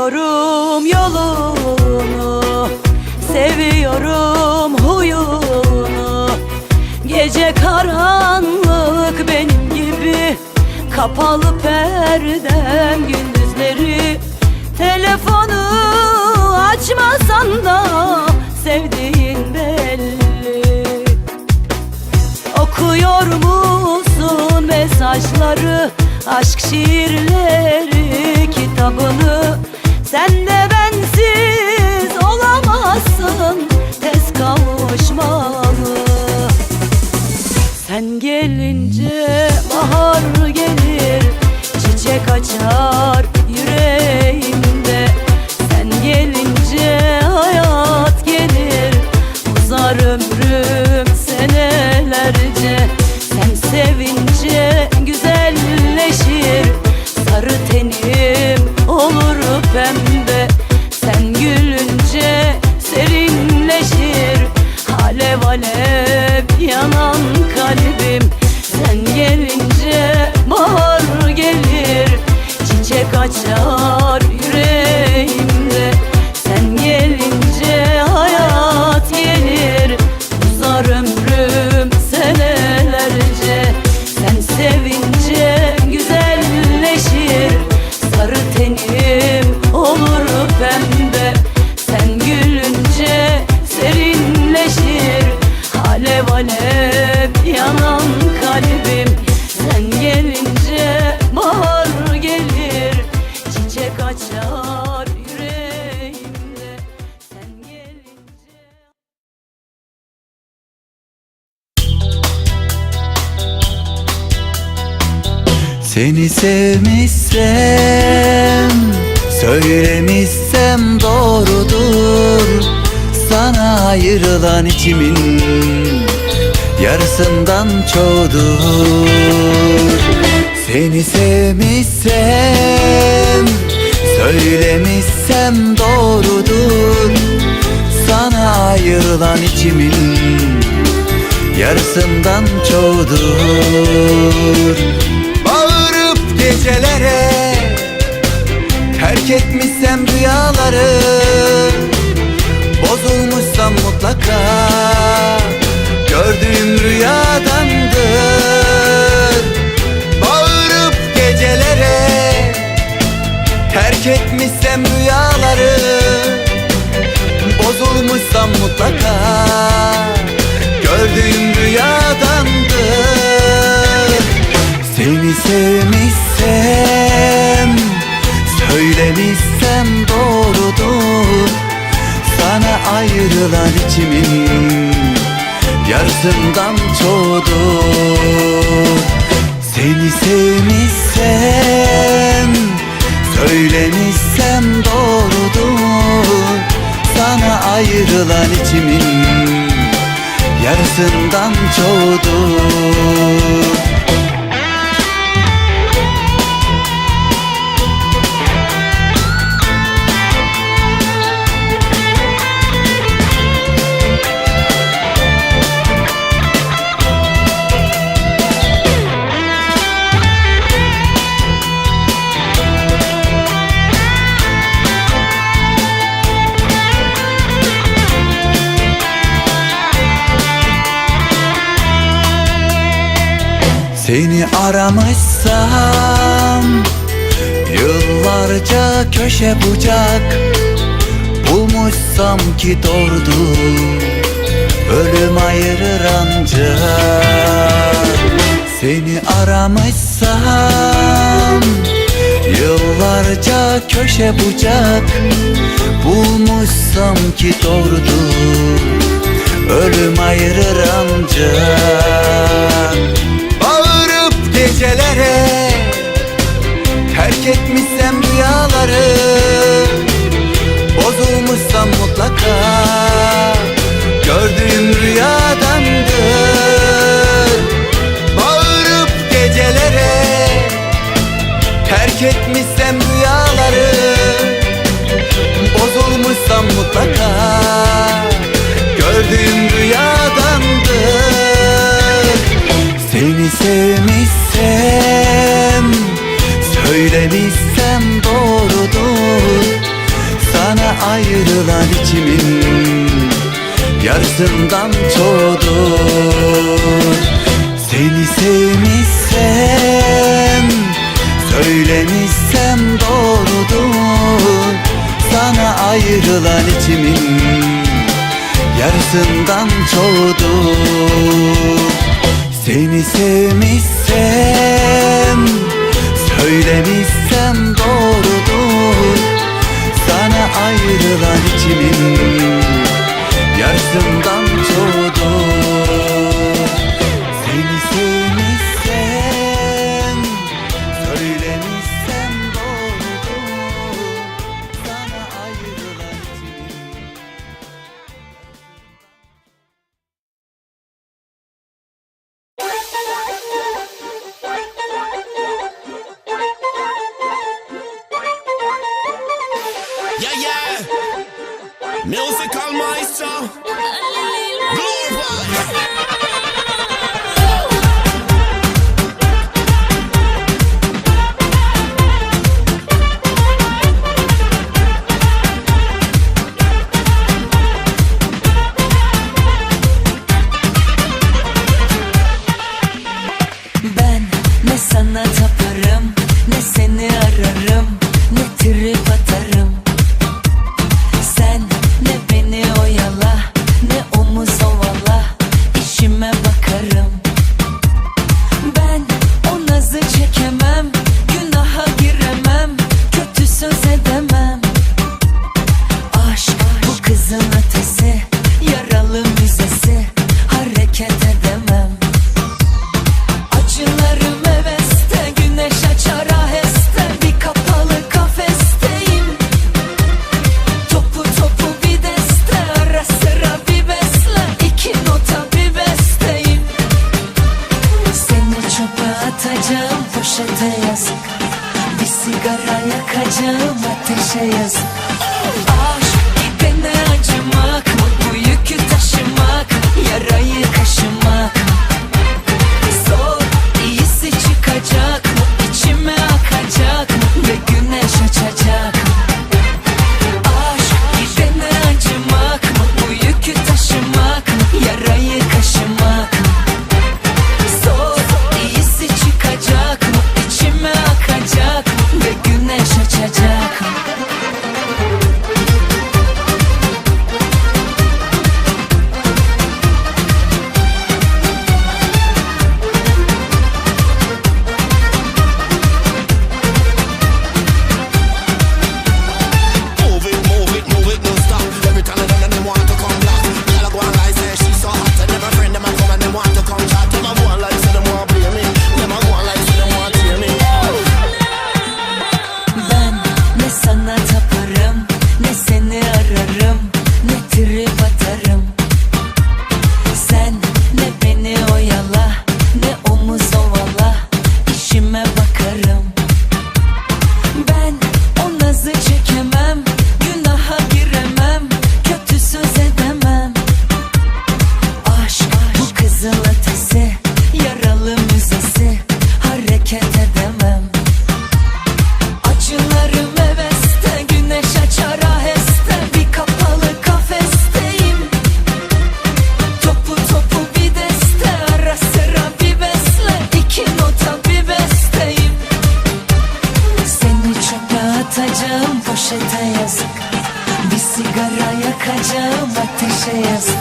Seviyorum yolunu Seviyorum huyunu. Gece karanlık benim gibi Kapalı perdem gündüzleri. Telefonu açmasan da Sevdiğin belli. Okuyor musun mesajları Aşk şiirleri kitabını? Sen de bensiz olamazsın Tez kavuşmalı. Sen gelince bahar gelir Çiçek açar alev yanan kalbim. Sen gelince bahar gelir Çiçek açar. sevmişsem Söylemişsem doğrudur. Sana ayrılan içimin Yarısından çoğudur. Seni sevmişsem Söylemişsem doğrudur. Sana ayrılan içimin Yarısından çoğudur. Terk etmişsem rüyaları Bozulmuşsam mutlaka. Gördüğüm rüyadandır. Bağırıp gecelere Terk etmişsem rüyaları Bozulmuşsam mutlaka. Gördüğüm rüyadandır. Seni sevmişsem içimin Yarısından çoğudur. Seni sevmişsem Söylemişsem doğrudur. Sana ayrılan içimin Yarısından çoğudur Seni aramışsam Yıllarca köşe bucak Bulmuşsam ki doğrudur Ölüm ayırır ancak. Seni aramışsam Yıllarca köşe bucak Bulmuşsam ki doğrudur Ölüm ayırır ancak gecelere Terk etmişsem rüyaları Bozulmuşsam mutlaka Gördüğüm rüyadandır. Bağırıp gecelere Terk etmişsem rüyaları Bozulmuşsam mutlaka Gördüğüm rüyadandır. Seni sevmişsem Söylemişsem doğrudur. Sana ayrılan içimin Yarısından çoğudur. Seni sevmişsem Söylemişsem doğrudur. Sana ayrılan içimin Yarısından çoğudur. Seni sevmişsem Doğrudur Musical maestro. atacağım poşete yazık. Bir sigara yakacağım ateşe yazık.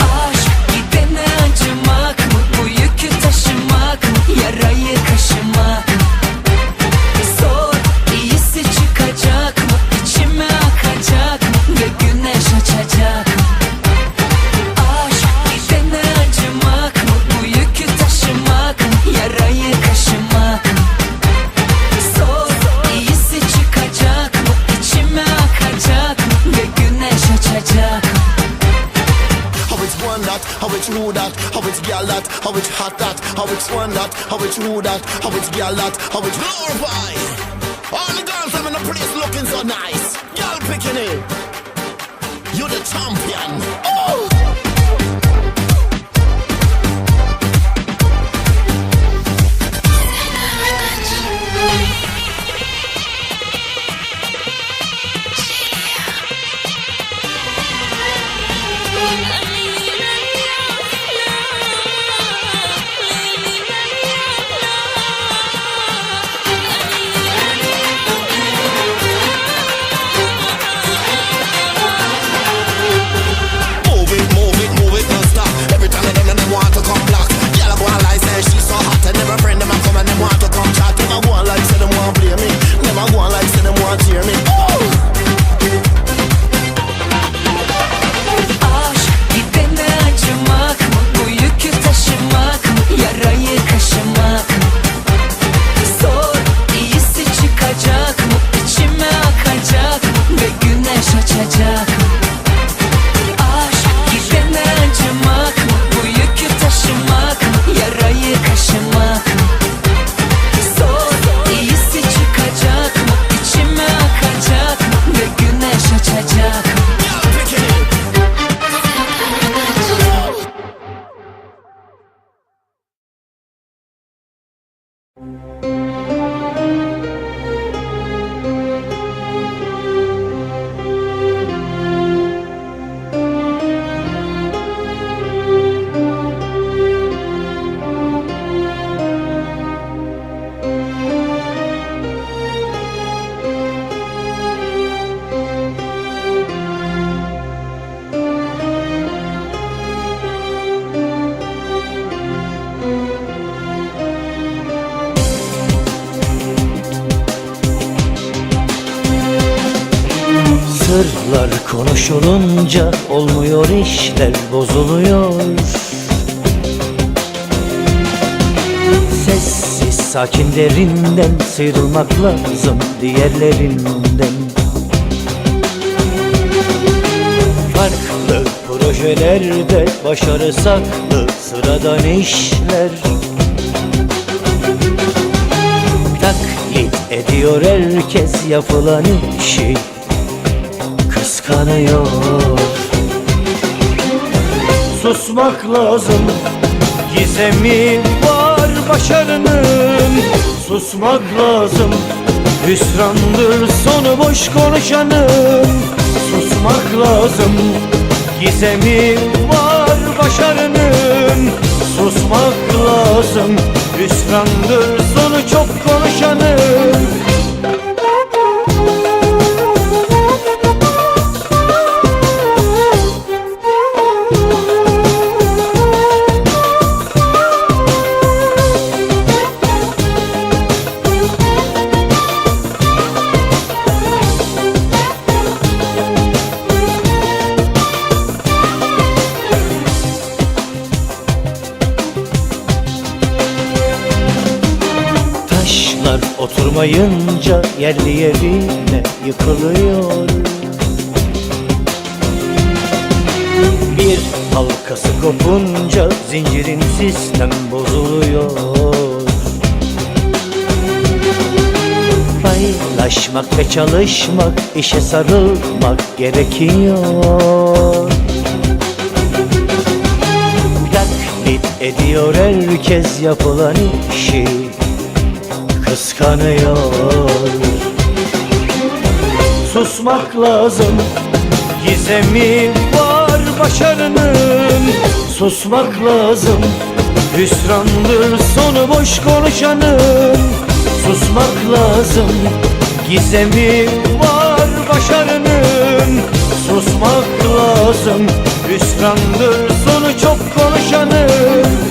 Aşk gidene acımak mı? Bu yükü taşımak mı? Yarayı kaşımak gal that, how it's hot that, how it's fun that, how it's rude that, how it's gal that, how it's glorified. All the girls in the place looking so nice. gal picking it. You're the champion. olunca olmuyor işler bozuluyor. Sessiz sakin derinden sıyrılmak lazım diğerlerinden. Farklı projelerde başarı saklı sıradan işler. Taklit ediyor herkes yapılan işi kıskanıyor. Susmak lazım. Gizemi var başarının. Susmak lazım. Hüsrandır sonu boş konuşanın. Susmak lazım. Gizemi var başarının. Susmak lazım. Hüsrandır sonu çok konuşanın oturmayınca yerli yerine yıkılıyor. Bir halkası kopunca zincirin sistem bozuluyor. Paylaşmak ve çalışmak, işe sarılmak gerekiyor. Taklit ediyor herkes yapılan işi Kıskanıyor. Susmak lazım Gizemi var başarının. Susmak lazım Hüsrandır sonu boş konuşanın. Susmak lazım Gizemi var başarının. Susmak lazım Hüsrandır sonu çok konuşanın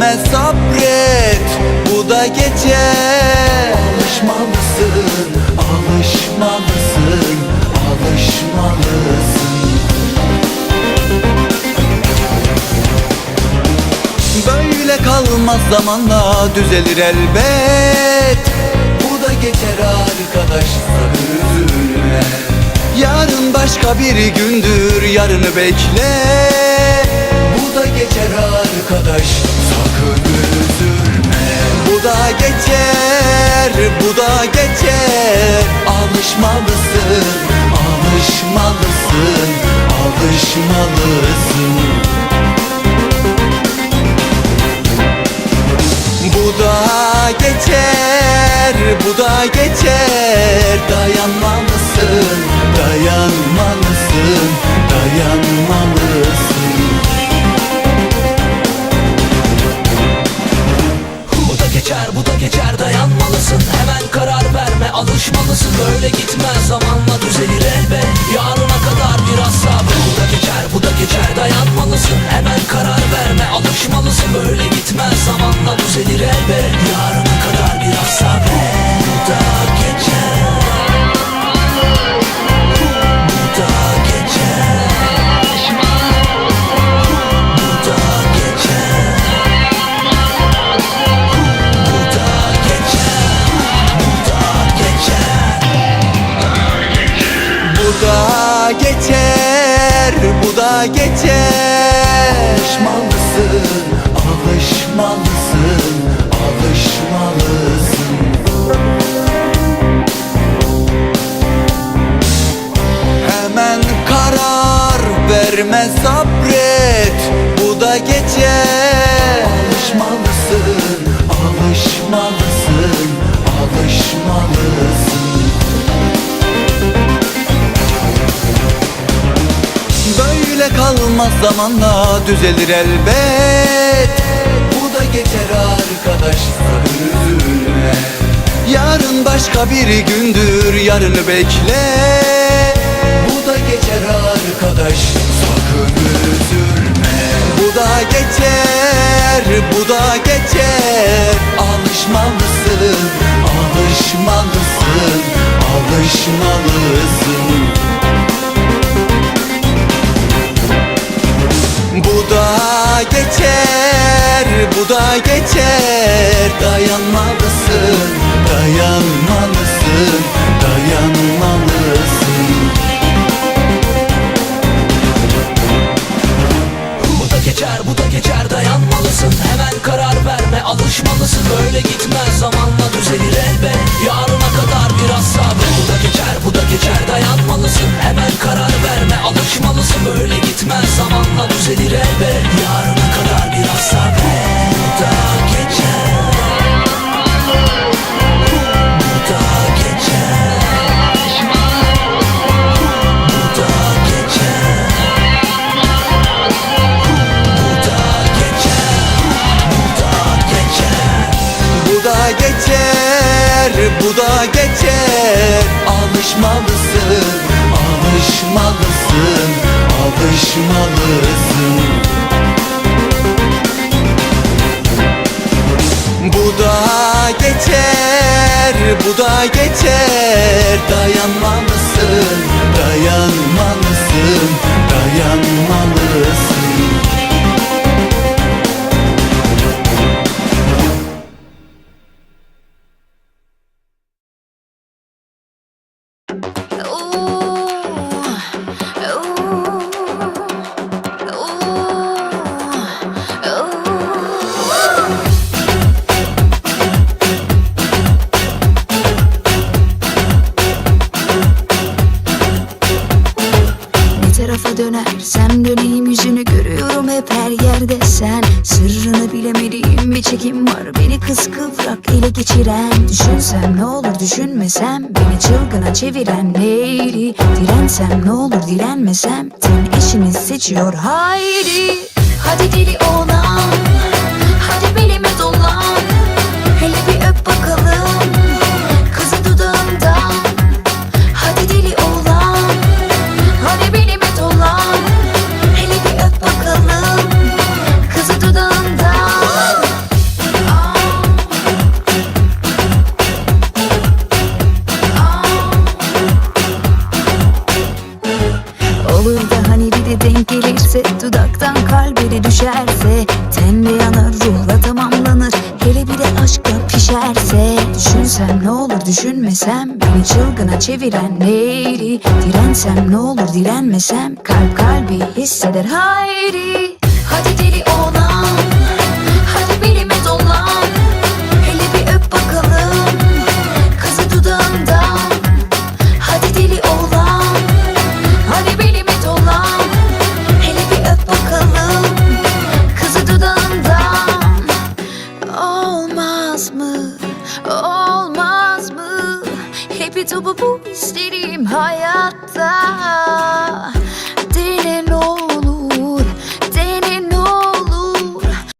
verme sabret Bu da geçer Alışmalısın, alışmalısın, alışmalısın. Böyle kalmaz zamanla düzelir elbet. Bu da geçer arkadaş sakın üzülme Yarın başka bir gündür yarını bekle. Bu da geçer arkadaş sakın üzülme. Bu da geçer bu da geçer. Alışmalısın alışmalısın alışmalısın. Bu da geçer, bu da geçer. Dayanmalısın, düzelir elbet. Bu da geçer arkadaş sakın üzülme. Yarın başka bir gündür yarını bekle. Bu da geçer arkadaş sakın üzülme. Bu da geçer bu da geçer. Alışmalısın alışmalısın alışmalısın da geçer, bu da geçer. Dayanmalısın, dayanmalısın, dayanmalısın. Bu da geçer bu da geçer dayanmalısın. Hemen karar verme alışmalısın. Böyle gitmez zamanla düzelir elbet. Yarına kadar biraz da geçer bu da geçer. Dayanmalısın Hemen karar verme. Alışmalısın Böyle gitmez zamanla düzelir elbet. Yarına kadar biraz sabret Bu da geçer Alışmalısın, alışmalısın, alışmalısın. Bu da geçer, bu da geçer. Dayanmalısın, dayanmalısın, dayanmalısın bilemediğim bir çekim var. Beni kıskıvrak ele geçiren. Düşünsem ne olur düşünmesem. Beni çılgına çeviren neydi? Dirensem ne olur direnmesem ten eşini seçiyor haydi. Hadi deli olan hadi belime dolan. Hele bir öp bakalım kalbine düşerse Tenle yanar ruhla tamamlanır. Hele bir de aşkla pişerse. Düşünsem ne olur düşünmesem. Beni çılgına çeviren neydi? Dirensem ne olur direnmesem. Kalp kalbi hisseder haydi Hadi deli olan